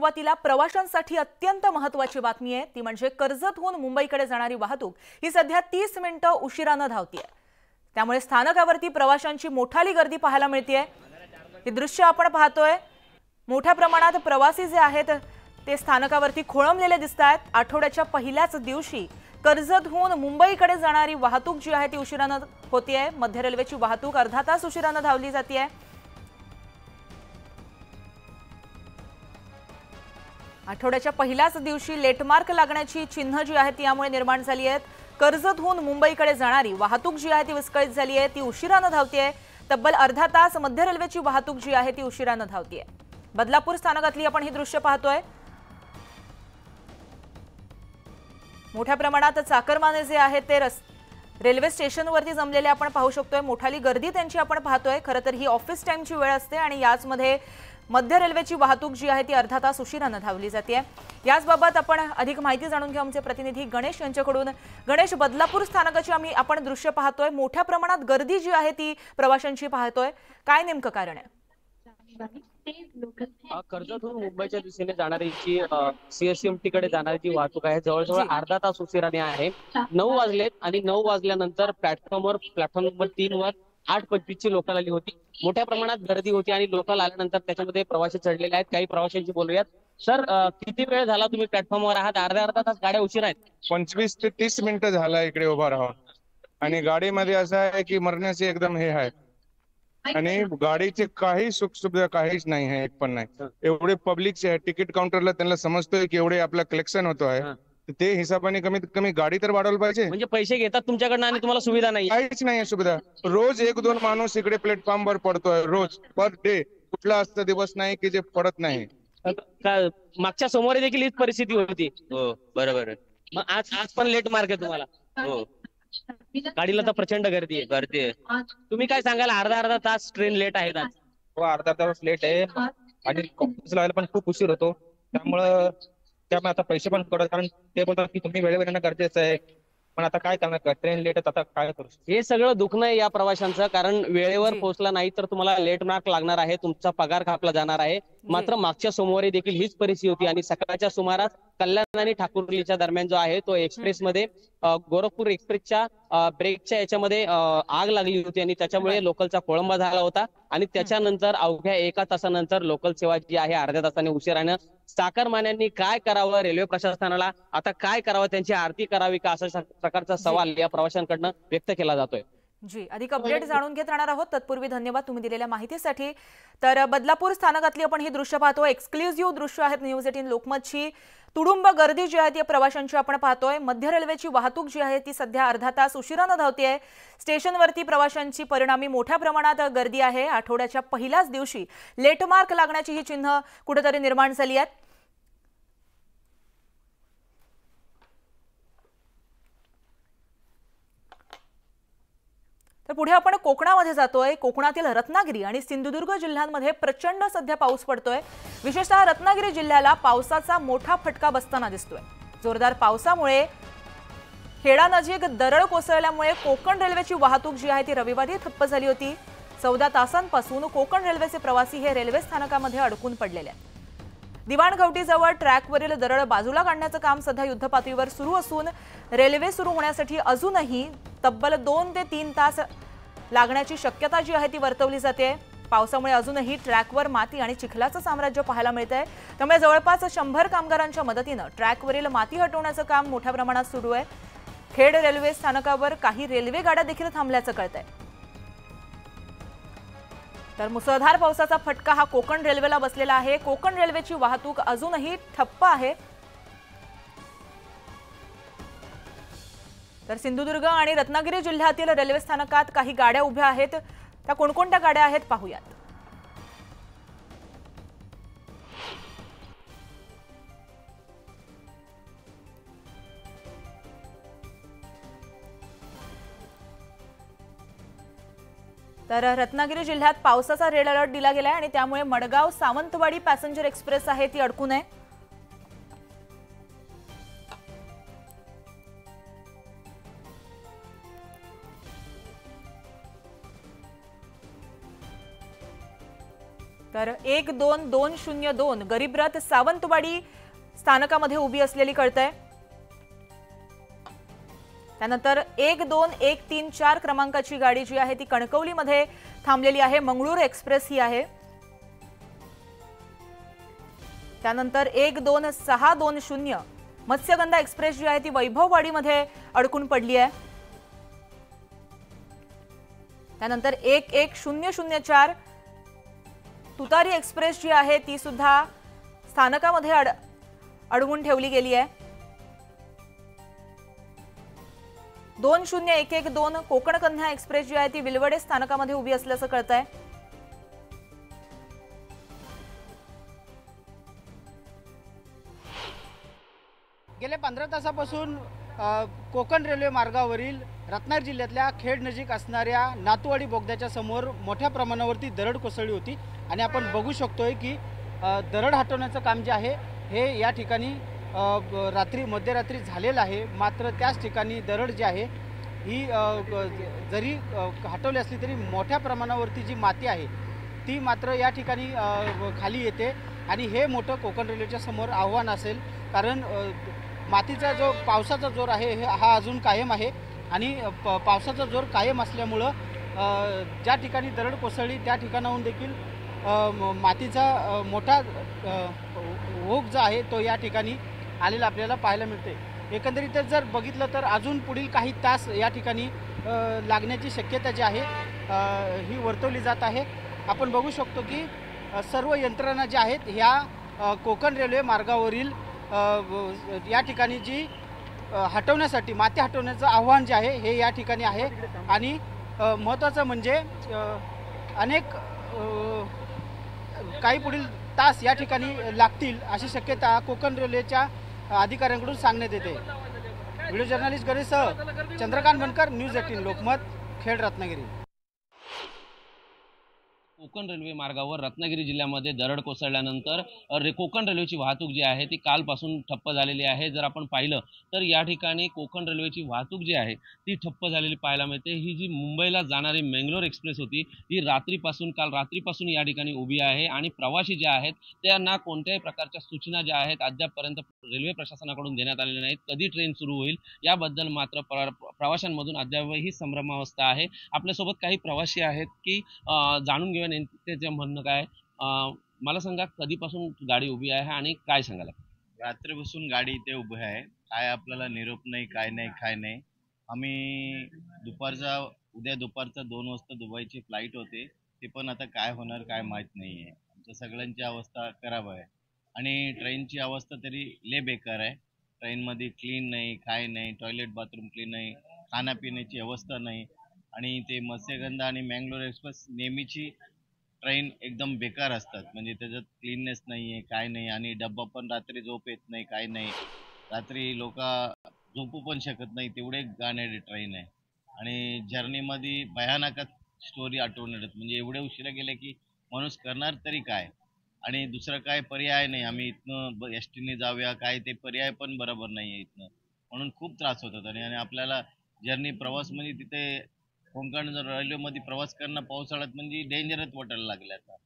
सुरुवातीला प्रवाशांसाठी अत्यंत महत्वाची बातमी आहे. ती म्हणजे कर्जतहून मुंबईकडे जाणारी वाहतूक. ही सध्या तीस मिनिटं उशिरानं धावतीये. त्यामुळे स्थानकावरती प्रवाशांची मोठाली गर्दी पाहायला मिळतीये. हे दृश्य आपण पाहतोय. मोठ्या प्रमाणात प्रवासी जे आहेत ते स्थानकावरती खोळंबलेले दिसत आहेत आठवड्याच्या पहिल्याच दिवशी कर्जतहून मुंबईकडे जाणारी वाहतूक जी आहे ती उशिरानं होतीये. मध्य रेल्वेची वाहतूक अर्धा तास उशिरानं धावली जाते आहे आठवड्याच्या पहिल्याच दिवशी लेटमार्क लागण्याची चिन्ह जी आहेत ती यामुळे निर्माण झाली आहेत. कर्जतहून मुंबईकडे जाणारी वाहतूक जी आहे ती विस्कळीत झाली आहे. ती उशिरानं धावतीये तब्बल अर्धा तास मध्य रेल्वेची वाहतूक जी आहे ती उशिरानं धावतीये बदलापूर स्थानकातली आपण ही दृश्य पाहतोय. मोठ्या प्रमाणात चाकरमाने जे आहेत ते रस रेल्वे स्टेशनवरती जमलेले आपण पाहू शकतोय. मोठाली गर्दी त्यांची आपण पाहतोय. खरं तर ही ऑफिस टाईमची वेळ असते आणि याचमध्ये मध्य रेल्वेची वाहतूक जी आहे ती अर्धा तास उशिरानं धावली जाते. याचबाबत आपण अधिक माहिती जाणून घेऊ आमचे प्रतिनिधी गणेश यांच्याकडून. गणेश बदलापूर स्थानकाची आम्ही आपण दृश्य पाहतोय. मोठ्या प्रमाणात गर्दी जी आहे ती प्रवाशांची पाहतोय. काय नेमकं कारण आहे? कर्जतहून मुंबईच्या दिशेने जाणारी जी सीएसएमटी कडे जाणारी जी वाहतूक आहे जवळजवळ. अर्धा तास उशिराने आहे. नऊ वाजलेत आणि नऊ वाजल्यानंतर प्लॅटफॉर्मवर प्लॅटफॉर्म नंबर तीन वर आठ पंचवीस ची लोकल आली होती. मोठ्या प्रमाणात गर्दी होती आणि लोकल आल्यानंतर त्याच्यामध्ये प्रवासी चढलेले आहेत. काही प्रवाशांची बोलूयात. सर किती वेळ झाला तुम्ही प्लॅटफॉर्मवर आहात? अर्ध्या अर्धा तास गाड्या उशीर आहेत. पंचवीस ते तीस मिनिटं झाला इकडे उभा राहून. आणि गाडीमध्ये असं आहे की मरण्याचे एकदम हे आहे आणि गाडीचे काही सुख सुविधा काहीच नाही आहे एक पण नाही. एवढे पब्लिकचे आहे तिकीट काउंटरला त्यांना समजतोय की एवढे आपला कलेक्शन होतो आहे ते हिशोबाने कमीत कमी गाडी तर वाढवलं पाहिजे. म्हणजे पैसे घेतात तुमच्याकडनं आणि तुम्हाला सुविधा नाही. काहीच नाही आहे सुविधा. रोज एक दोन माणूस इकडे प्लॅटफॉर्म वर पडतोय रोज पर डे कुठला असं दिवस नाही की जे पडत नाही. मागच्या समोर देखील हीच परिस्थिती होती. हो बरोबर आहे. मग आज आज पण लेट मार्क आहे तुम्हाला. हो. गाडीला तर प्रचंड गर्दी आहे. गर्दी आहे. तुम्ही काय सांगाल? अर्धा अर्धा तास ट्रेन लेट आहेत आज. हो अर्धा तास लेट आहे. आणि कॉम्प्युटर लावायला पण खूप उशीर होतो. त्यामुळं त्यामुळे आता पैसे पण कडत कारण ते बोलतात की तुम्ही वेळेवर येणं गरजेचं आहे. पण आता काय करणार? ट्रेन लेट आता काय करू हे सगळं दुखणं आहे या प्रवाशांचं कारण वेळेवर पोहोचला नाही तर तुम्हाला लेट मार्क लागणार आहे तुमचा पगार कापला जाणार आहे. मात्र मागच्या सोमवारी देखील हीच परिस्थिती होती आणि सकाळच्या सुमारास कल्याण आणि ठाकुर्लीच्या दरम्यान जो आहे तो एक्सप्रेस मध्ये अ, गोरखपूर एक्सप्रेसच्या ब्रेकच्या याच्यामध्ये आग लागली होती आणि त्याच्यामुळे लोकलचा खोळंबा झाला होता आणि त्याच्यानंतर अवघ्या एका तासानंतर लोकल सेवा जी आहे अर्ध्या तासाने उशिरानं चाकरमान्यांनी काय करावं रेल्वे प्रशासनाला आता काय करावं त्यांची आरती करावी का अशा प्रकारचा सवाल या प्रवाशांकडनं व्यक्त केला जातोय. जी अधिक अपडेट जाणून घेत राहणार आहोत. तत्पूर्वी धन्यवाद तुम्ही दिलेल्या माहितीसाठी. तर बदलापूर स्थानकातली आपण ही दृश्य पाहतो एक्सक्लुझिव्ह दृश्य आहेत न्यूज एटीन लोकमतची. तुडुंब गर्दी जी आहे ती प्रवाशांची आपण पाहतोय. मध्य रेल्वेची वाहतूक जी आहे ती सध्या अर्धा तास उशिरानं धावतीये स्टेशनवरती प्रवाशांची परिणामी मोठ्या प्रमाणात गर्दी आहे. आठवड्याच्या पहिल्याच दिवशी लेटमार्क लागण्याची ही चिन्ह कुठेतरी निर्माण झाली आहेत. तर पुढे आपण कोकणामध्ये जातोय. कोकणातील रत्नागिरी आणि सिंधुदुर्ग जिल्ह्यांमध्ये प्रचंड सध्या पाऊस पडतोय. विशेषतः रत्नागिरी जिल्ह्याला पावसाचा मोठा फटका बसताना दिसतोय. जोरदार पावसामुळे खेडानजीक दरड कोसळल्यामुळे कोकण रेल्वेची वाहतूक जी आहे ती रविवारी ठप्प झाली होती. चौदा तासांपासून कोकण रेल्वेचे प्रवासी हे रेल्वे स्थानकामध्ये अडकून पडलेले आहेत. दिवाणघवटीजवळ ट्रॅकवरील दरड बाजूला काढण्याचं काम सध्या युद्धपातळीवर सुरू असून रेल्वे सुरू होण्यासाठी अजूनही तब्बल दोन ते तीन तास लागण्याची शक्यता जी आहे ती वर्तवली जाते. पावसामुळे अजूनही ट्रॅकवर माती आणि चिखलाचं साम्राज्य पाहायला मिळत आहे त्यामुळे जवळपास शंभर कामगारांच्या मदतीनं ट्रॅकवरील माती हटवण्याचं काम मोठ्या प्रमाणात सुरू आहे. खेड रेल्वे स्थानकावर काही रेल्वे गाड्या देखील थांबल्याचं कळत आहे तर मुसळधार पावसाचा फटका हा कोकण रेल्वेला बसलेला आहे. कोकण रेल्वेची वाहतूक अजूनही ठप्प आहे. तर सिंधुदुर्ग आणि रत्नागिरी जिल्ह्यातील रेल्वे स्थानकात काही गाड्या उभ्या आहेत. त्या कोणकोणत्या गाड्या आहेत पाहूयात. तर रत्नागिरी जिल्ह्यात पावसाचा रेड अलर्ट दिला गेलाय आणि त्यामुळे मडगाव सावंतवाडी पॅसेंजर एक्सप्रेस आहे ती अडकून आहे. तर एक दोन दोन शून्य दोन गरीबरथ सावंतवाडी स्थानकामध्ये उभी असलेली कळतंय. त्यानंतर एक दोन एक तीन चार क्रमांकाची गाडी जी आहे ती कणकवलीमध्ये थांबलेली आहे. मंगळूर एक्सप्रेस ही आहे. त्यानंतर एक दोन सहा दोन शून्य मत्स्यगंधा एक्सप्रेस जी आहे ती वैभववाडीमध्ये अडकून पडली आहे. त्यानंतर एक एक शून्य शून्य चार तुतारी एक्सप्रेस जी आहे ती सुद्धा स्थानकामध्ये अड अडवून ठेवली गेली आहे. दोन शून्य एक एक दोन कोकण कन्या एक्सप्रेस जी आहे ती विलवडे स्थानकामध्ये उभी असल्याचं कळत आहे गेल्या पंधरा तासापासून कोकण रेल्वे मार्गावरील रत्नागिरी जिल्ह्यातल्या खेड नजीक असणाऱ्या नातूवाडी बोगद्याच्या समोर मोठ्या प्रमाणावरती दरड कोसळली होती. आणि आपण बघू शकतोय की दरड हटवण्याचं काम जे आहे हे या ठिकाणी रात्री मध्यरात्री झालेलं आहे. मात्र त्याच ठिकाणी दरड जी आहे ही जरी हटवली असली तरी मोठ्या प्रमाणावरती जी माती आहे ती मात्र या ठिकाणी खाली येते. आणि हे मोठं कोकण रेल्वेच्या समोर आव्हान असेल. कारण मातीचा जो पावसाचा जोर आहे हे हा अजून कायम आहे. आणि प पावसाचा जोर कायम असल्यामुळं ज्या ठिकाणी दरड कोसळली त्या ठिकाणाहून देखील मातीचा मोठा हो-, ओघ जो आहे तो या ठिकाणी आलेलं आपल्याला पाहायला मिळते. एकंदरीतच जर बघितलं तर अजून पुढील काही तास या ठिकाणी लागण्याची शक्यता जी आहे ही वर्तवली जात आहे. आपण बघू शकतो की सर्व यंत्रणा ज्या आहेत ह्या कोकण रेल्वे मार्गावरील या ठिकाणी जी हटवण्यासाठी माती हटवण्याचं आव्हान जे आहे हे या ठिकाणी आहे. आणि महत्त्वाचं म्हणजे अनेक काही पुढील तास या ठिकाणी लागतील अशी शक्यता कोकण रेल्वेच्या अधिकाऱ्यांकडून सांगण्यात येते. Video journalist गणेशसह Chandrakant Bankar news eighteen Lokmat Khed Ratnagiri. Konkan railway मार्गावर रत्नागिरी जिल्ह्यामध्ये दरड कोसळल्यानंतर रे कोकण रेल्वेची वाहतूक जी आहे ती कालपासून ठप्प झालेली आहे. जर आपण पाहिलं तर या ठिकाणी कोकण रेल्वेची वाहतूक जी आहे ती ठप्प झालेली पाहायला मिळते. ही जी मुंबईला जाणारी मेंगलोर एक्सप्रेस होती ही रात्रीपासून काल रात्रीपासून या ठिकाणी उभी आहे आणि प्रवासी जे आहेत त्यांना कोणत्याही प्रकारच्या सूचना ज्या आहेत अद्यापपर्यंत रेल्वे प्रशासनाकडून देण्यात आलेल्या नाहीत. कधी ट्रेन सुरू होईल याबद्दल मात्र प्र प्रवाशांमधून अद्यापही संभ्रमावस्था आहे. आपल्यासोबत काही प्रवासी आहेत की जाणून घेऊया नेमके त्याचं म्हणणं काय मला सांगा कधीपासून गाडी उभी आहे आणि काय सांगाल रात्रीपासून गाडी इथे उभी आहे. काय आपल्याला निरोप नाही काय नाही काय नाही. आम्ही दुपारचा उद्या दुपारचा दोन वाजता दुबईची फ्लाईट होते. ते पण आता काय होणार काय माहीत नाही आहे आमच्या सगळ्यांची अवस्था खराब आहे. आणि ट्रेनची अवस्था तरी लय बेकार आहे. ट्रेनमध्ये क्लीन नाही काय नाही टॉयलेट बाथरूम क्लीन नाही खाण्यापिण्याची अवस्था नाही. आणि ते मत्स्यगंधा आणि मँगलोर एक्सप्रेस नेहमीची ट्रेन एकदम बेकार असतात. म्हणजे त्याच्यात क्लीननेस नाही आहे काय नाही. आणि डब्बा पण रात्री झोप येत नाही काय नाही. रात्री लोक झोपू पण शकत नाही. तेवढे गाण्याची ट्रेन आहे. आणि जर्नीमध्ये भयानकच स्टोरी आठवून येतात. म्हणजे एवढे उशिरा गेले की माणूस करणार तरी काय? आणि दुसरं काय पर्याय नाही. आम्ही इथनं एस टीने जाऊया काय ते पर्याय पण बरोबर नाही आहे इथनं. म्हणून खूप त्रास होतात. आणि आणि आपल्याला जर्नी प्रवास म्हणजे तिथे कोकण जर रेल्वेमध्ये प्रवास करणं पावसाळ्यात म्हणजे डेंजरच वाटायला लागले आता.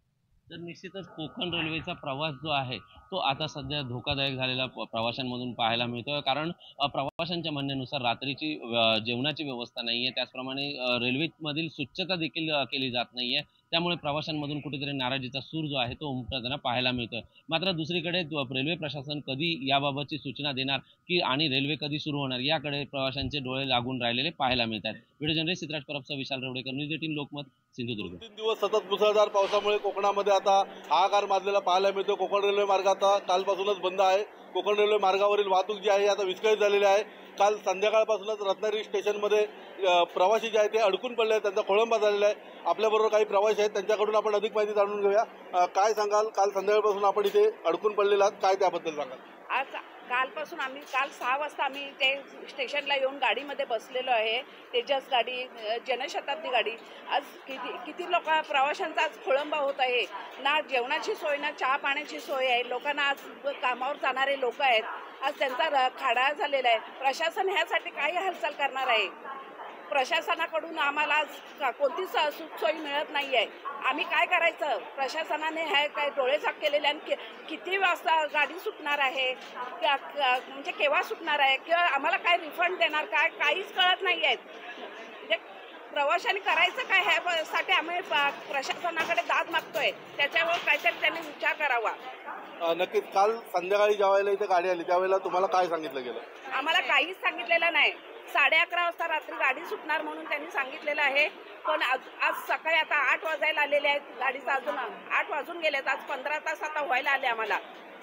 तर निश्चितच कोकण रेल्वेचा प्रवास जो आहे तो आता सध्या धोकादायक झालेला प्रवाशांमधून पाहायला मिळतोय. कारण प्रवाशांच्या म्हणण्यानुसार रात्रीची जेवणाची व्यवस्था नाही आहे त्याचप्रमाणे रेल्वेमधील स्वच्छता देखील केली जात नाहीये. त्यामुळे प्रवाशांमधून कुठेतरी नाराजीचा सूर जो आहे तो उमटताना पाहायला मिळतोय. मात्र दुसरीकडे रेल्वे प्रशासन कधी याबाबतची सूचना देणार की आणि रेल्वे कधी सुरू होणार याकडे प्रवाशांचे डोळे लागून राहिलेले पाहायला मिळतात. व्हिडिओ जर्नलिस्ट सिद्धराज परबचा विशाल रेवडेकर न्यूज एटीन लोकमत सिंधुदुर्ग. तीन दिवस सतत मुसळधार पावसामुळे कोकणामध्ये आता हाहाकार माजलेला पाहायला मिळतो कोकण रेल्वे मार्ग आता कालपासूनच बंद आहे. कोकण रेल्वे मार्गावरील वाहतूक जी आहे आता विस्कळीत झालेली आहे. काल संध्याकाळपासूनच रत्नागिरी स्टेशनमध्ये प्रवासी जे आहेत ते अडकून पडले आहेत त्यांचा खोळंबा झालेला आहे. आपल्याबरोबर काही प्रवासी आहेत त्यांच्याकडून आपण अधिक माहिती जाणून घेऊया. काय सांगाल? काल संध्याकाळपासून आपण इथे अडकून पडलेला आहात. काय त्याबद्दल सांगाल? आज कालपासून आम्ही काल सहा वाजता आम्ही ते स्टेशनला येऊन गाडीमध्ये बसलेलो आहे. तेजस गाडी जनशताब्दी गाडी. आज किती किती लोक प्रवाशांचा आज खोळंबा होत आहे. ना जेवणाची सोय ना चहा पाण्याची सोय आहे. लोकांना आज कामावर जाणारे लोक आहेत. आज त्यांचा र खाडा झालेला आहे. प्रशासन ह्यासाठी काही हालचाल करणार आहे. प्रशासनाकडून आम्हाला कोणतीच सुखसोयी मिळत नाही आहे आम्ही काय करायचं? प्रशासनाने हे काय डोळे झाक केलेले आणि कि- किती वाजता गाडी सुटणार आहे? म्हणजे केव्हा सुटणार आहे? किंवा आम्हाला काय रिफंड देणार? काय काहीच कळत नाही आहेत म्हणजे प्रवाशांनी करायचं काय ह्यासाठी आम्ही प्रशासनाकडे दाद मागतोय. त्याच्यावर काहीतरी त्यांनी विचार करावा. नक्कीच. काल संध्याकाळी ज्या वेळेला इथे गाडी आली त्यावेळेला तुम्हाला काय सांगितलं गेलं? आम्हाला काहीच सांगितलेलं नाही. साडे अकरा वाजता रात्री गाडी सुटणार म्हणून त्यांनी सांगितलेलं आहे. पण आज आज सकाळी आता आठ वाजायला आलेले आहेत गाडीचं अजून आठ वाजून गेलेत. आज पंधरा तास आता व्हायला आले आम्हाला.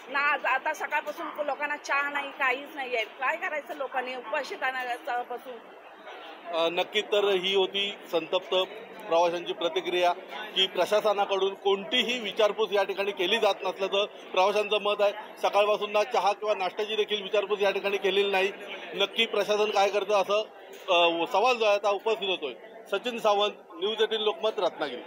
ना आज आता सकाळपासून लोकांना चहा नाही काहीच नाही आहे. काय करायचं लोकांनी? उपाशी बसून. अ, नक्की तर ही होती संतप्त प्रवाशांची प्रतिक्रिया की प्रशासनाकडून कोणतीही विचारपूस या ठिकाणी केली जात नसल्याचं प्रवाशांचं मत आहे. सकाळपासून ना चहा किंवा नाश्त्याची देखील विचारपूस या ठिकाणी केलेली नाही. नक्की प्रशासन काय करतं असं सवाल जो आहे आता उपस्थित होतोय. Sachin Sawant news eighteen Lokmat Ratnagiri.